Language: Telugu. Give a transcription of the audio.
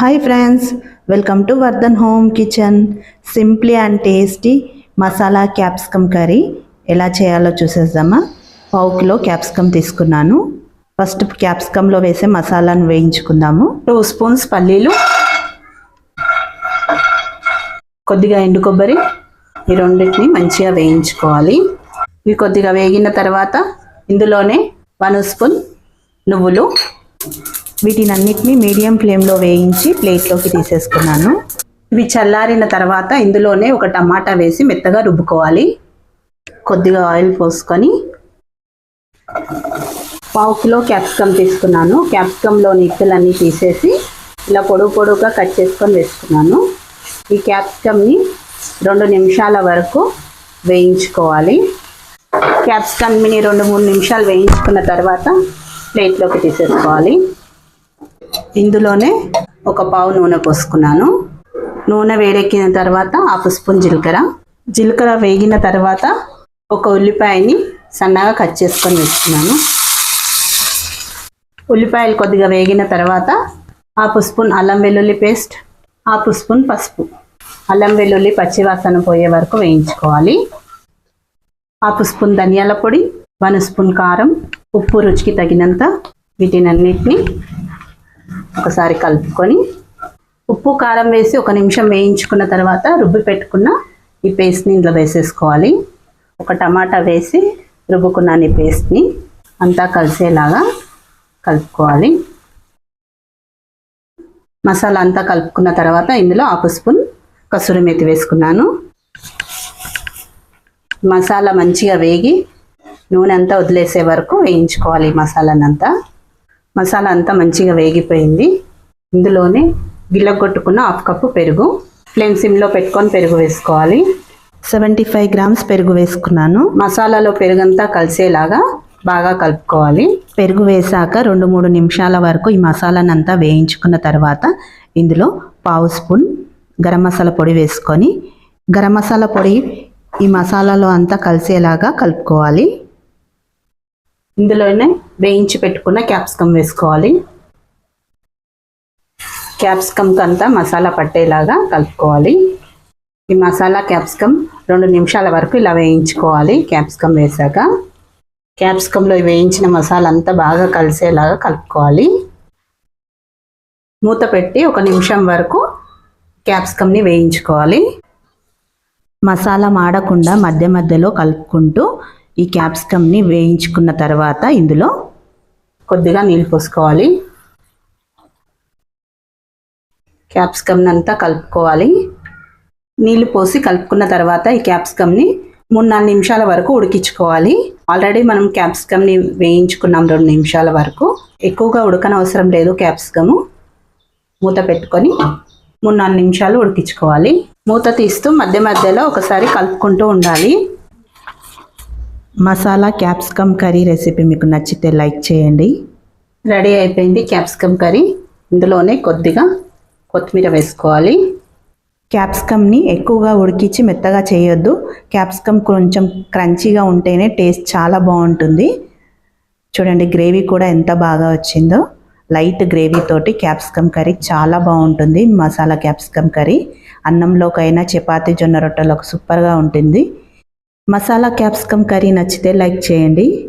Hi friends welcome to Vardhan home kitchen simply and tasty masala capsicum curry ఎలా చేయాలో చూసేద్దామా? పావు కిలో క్యాప్సికమ్ తీసుకున్నాను. ఫస్ట్ క్యాప్సికంలో వేసే మసాలాను వేయించుకుందాము. టూ స్పూన్స్ పల్లీలు. కొద్దిగా ఎండు కొబ్బరి. ఈ రెండింటిని మంచిగా వేయించుకోవాలి. ఇవి కొద్దిగా వేగిన తర్వాత ఇందులోనే వన్ స్పూన్ నువ్వులు. వీటిని అన్నిటిని మీడియం ఫ్లేమ్లో వేయించి ప్లేట్లోకి తీసేసుకున్నాను. ఇవి చల్లారిన తర్వాత ఇందులోనే ఒక టమాటా వేసి మెత్తగా రుబ్బుకోవాలి. కొద్దిగా ఆయిల్ పోసుకొని పావు కిలో క్యాప్సికమ్ తీసుకున్నాను. క్యాప్సికంలోని ఇక్కలన్నీ తీసేసి ఇలా పొడుగు పొడుగుగా కట్ చేసుకొని వేసుకున్నాను. ఈ క్యాప్సికమ్ని రెండు నిమిషాల వరకు వేయించుకోవాలి. క్యాప్సికమ్ని రెండు మూడు నిమిషాలు వేయించుకున్న తర్వాత ప్లేట్లోకి తీసేసుకోవాలి. ఇందులోనే ఒక పావు నూనె పోసుకున్నాను. నూనె వేడెక్కిన తర్వాత హాఫ్ స్పూన్ జీలకర్ర. జీలకర్ర వేగిన తర్వాత ఒక ఉల్లిపాయని సన్నగా కట్ చేసుకొని వేసుకున్నాను. ఉల్లిపాయలు కొద్దిగా వేగిన తర్వాత హాఫ్ స్పూన్ అల్లం వెల్లుల్లి పేస్ట్ హాఫ్ స్పూన్ పసుపు. అల్లం వెల్లుల్లి పచ్చివాసన పోయే వరకు వేయించుకోవాలి. హాఫ్ స్పూన్ ధనియాల పొడి వన్ స్పూన్ కారం ఉప్పు రుచికి తగినంత వీటినన్నిటిని ఒకసారి కలుపుకొని ఉప్పు కారం వేసి ఒక నిమిషం వేయించుకున్న తర్వాత రుబ్బి పెట్టుకున్న ఈ పేస్ట్ని ఇందులో వేసేసుకోవాలి. ఒక టమాటా వేసి రుబ్బుకున్నాను ఈ పేస్ట్ని అంతా కలిసేలాగా కలుపుకోవాలి. మసాలా అంతా కలుపుకున్న తర్వాత ఇందులో హాఫ్ స్పూన్ కసూరి మెతి వేసుకున్నాను. మసాలా మంచిగా వేగి నూనె అంతా వదిలేసే వరకు వేయించుకోవాలి మసాలానంతా. మసాలా అంతా మంచిగా వేగిపోయింది. ఇందులోనే గిల్లగొట్టుకున్న హాఫ్ కప్పు పెరుగు. ఫ్లేమ్ సిమ్లో పెట్టుకొని పెరుగు వేసుకోవాలి. సెవెంటీ ఫైవ్ గ్రామ్స్ పెరుగు వేసుకున్నాను. మసాలాలో పెరుగంతా కలిసేలాగా బాగా కలుపుకోవాలి. పెరుగు వేసాక రెండు మూడు నిమిషాల వరకు ఈ మసాలానంతా వేయించుకున్న తర్వాత ఇందులో పావు స్పూన్ గరం మసాలా పొడి వేసుకొని గరం మసాలా పొడి ఈ మసాలాలో అంతా కలిసేలాగా కలుపుకోవాలి. ఇందులోనే వేయించి పెట్టుకున్న క్యాప్సికమ్ వేసుకోవాలి. క్యాప్సికమ్కి అంతా మసాలా పట్టేలాగా కలుపుకోవాలి. ఈ మసాలా క్యాప్సికమ్ రెండు నిమిషాల వరకు ఇలా వేయించుకోవాలి క్యాప్సికమ్ వేసాక. క్యాప్సికంలో వేయించిన మసాలా అంతా బాగా కలిసేలాగా కలుపుకోవాలి. మూత పెట్టి ఒక నిమిషం వరకు క్యాప్సికమ్ని వేయించుకోవాలి. మసాలా మాడకుండా మధ్య మధ్యలో కలుపుకుంటూ ఈ క్యాప్సికమ్ని వేయించుకున్న తర్వాత ఇందులో కొద్దిగా నీళ్ళు పోసుకోవాలి. క్యాప్సికమ్ని అంతా కలుపుకోవాలి. నీళ్ళు పోసి కలుపుకున్న తర్వాత ఈ క్యాప్సికమ్ని మూడు నాలుగు నిమిషాల వరకు ఉడికించుకోవాలి. ఆల్రెడీ మనం క్యాప్సికమ్ని వేయించుకున్నాం రెండు నిమిషాల వరకు. ఎక్కువగా ఉడకనవసరం లేదు క్యాప్సికము. మూత పెట్టుకొని మూడు నాలుగు నిమిషాలు ఉడికించుకోవాలి. మూత తీస్తూ మధ్య మధ్యలో ఒకసారి కలుపుకుంటూ ఉండాలి. మసాలా క్యాప్సికమ్ కర్రీ రెసిపీ మీకు నచ్చితే లైక్ చేయండి. రెడీ అయిపోయింది క్యాప్సికమ్ కర్రీ. ఇందులోనే కొద్దిగా కొత్తిమీర వేసుకోవాలి. క్యాప్సికమ్ని ఎక్కువగా ఉడికించి మెత్తగా చేయొద్దు. క్యాప్సికమ్ కొంచెం క్రంచీగా ఉంటేనే టేస్ట్ చాలా బాగుంటుంది. చూడండి గ్రేవీ కూడా ఎంత బాగా వచ్చిందో. లైట్ గ్రేవీ తోటి క్యాప్సికమ్ కర్రీ చాలా బాగుంటుంది. Masala capsicum curry. అన్నంలోకైనా చపాతీ జొన్న రొట్టెలకు సూపర్గా ఉంటుంది. మసాలా క్యాప్సికమ్ కర్రీ నచ్చితే లైక్ చేయండి.